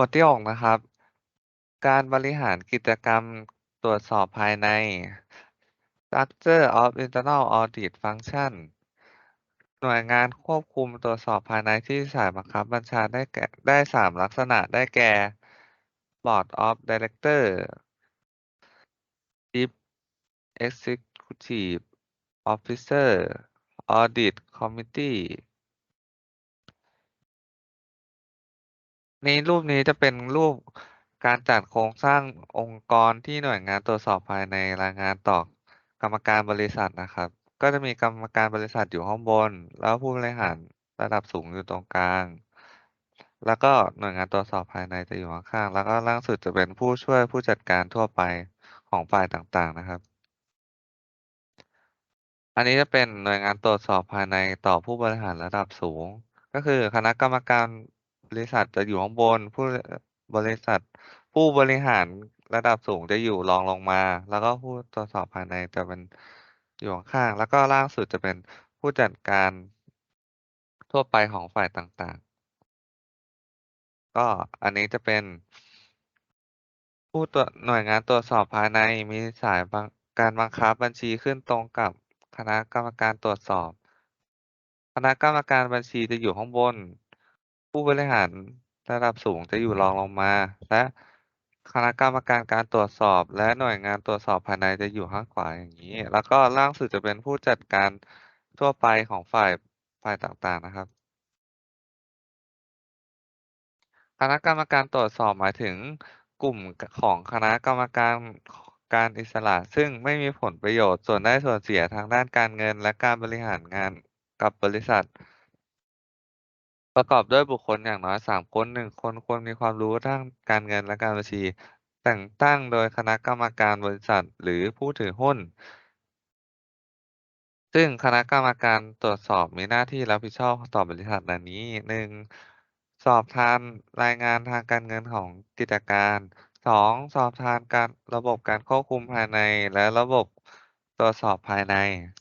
บทที่6นะครับ การบริหารกิจกรรมตรวจสอบภายใน Structure of Internal Audit Function หน่วยงานควบคุมตรวจสอบภายในที่สายบังคับบัญชาได้แก่ได้3ลักษณะได้แก่ Board of Directors Chief Executive Officer Audit Committee นรูปนี้จะเป็นรูปการจัดโครงสร้างองค์กรที่หน่วยงานตรวจสอบภายในรายงานต่อกรรมการบริษัทนะครับ ก็จะมีกรรมการบริษัทอยู่ข้างบน แล้วผู้บริหารระดับสูงอยู่ตรงกลาง แล้วก็หน่วยงานตรวจสอบภายในจะอยู่ข้างๆแล้วก็ล่างสุดจะเป็นผู้ช่วยผู้จัดการทั่วไปของฝ่ายต่างๆนะครับ อันนี้จะเป็นหน่วยงานตรวจสอบภายในต่อผู้บริหารระดับสูง ก็คือคณะกรรมการ บริษัทจะอยู่ข้างบน ผู้บริษัท ผู้บริหารระดับสูงจะอยู่รองลงมา แล้วก็ผู้ตรวจสอบภายในจะเป็นอยู่ข้างแล้วก็ล่างสุดจะเป็นผู้จัดการทั่วไปของฝ่ายต่างๆ ก็อันนี้จะเป็น ผู้ตรวจหน่วยงานตรวจสอบภายในมีสายการบังคับบัญชีขึ้นตรงกับคณะกรรมการตรวจสอบ คณะกรรมการบัญชีจะอยู่ข้างบน ผู้บริหารระดับสูงจะอยู่รองลงมา และคณะกรรมการการตรวจสอบ และหน่วยงานตรวจสอบภายในจะอยู่ข้างขวาอย่างนี้ แล้วก็ล่างสุดจะเป็นผู้จัดการทั่วไปของฝ่ายฝ่ายต่างๆนะครับ คณะกรรมการตรวจสอบหมายถึงกลุ่มกของคณะกรรมการการอิสระ ซึ่งไม่มีผลประโยชน์ส่วนได้ส่วนเสียทางด้านการเงิน และการบริหารงานกับบริษัท ประกอบด้วยบุคคลอย่างน้อย3คน1คนควรมีความรู้ด้านการเงินและการบัญชี แต่งตั้งโดยคณะกรรมการบริษัทหรือผู้ถือหุ้น ซึ่งคณะกรรมการตรวจสอบมีหน้าที่รับผิดชอบต่อบริษัทดังนี้ 1. สอบทานรายงานทางการเงินของกิจการ 2. สอบทานการระบบการควบคุมภายในและระบบตรวจสอบภายใน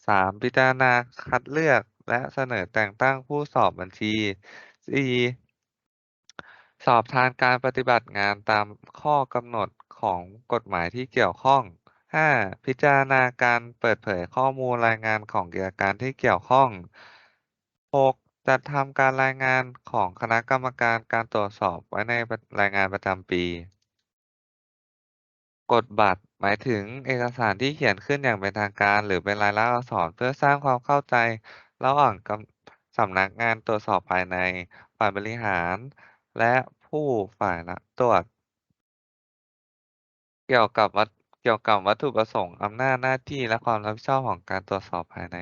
3. พิจารณาคัดเลือก และเสนอแต่งตั้งผู้สอบบัญชี 4. สอบทานการปฏิบัติงานตามข้อกำหนดของกฎหมายที่เกี่ยวข้อง 5. พิจารณาการเปิดเผยข้อมูลรายงานของกิจการที่เกี่ยวข้อง 6. จัดทำการรายงานของคณะกรรมการการตรวจสอบไว้ในรายงานประจำปี กฎบัตรหมายถึงเอกสารที่เขียนขึ้นอย่างเป็นทางการ หรือเป็นลายลักษณ์อักษรเพื่อสร้างความเข้าใจ ระหว่างกำสำนักงานตรวจสอบภายใน ฝ่ายบริหาร และผู้ฝ่ายละตรวจ เกี่ยวกับวัตเกี่ยวกับวัตถุประสงค์อำนาจหน้าที่และความรับผิดชอบของการตรวจสอบภายใน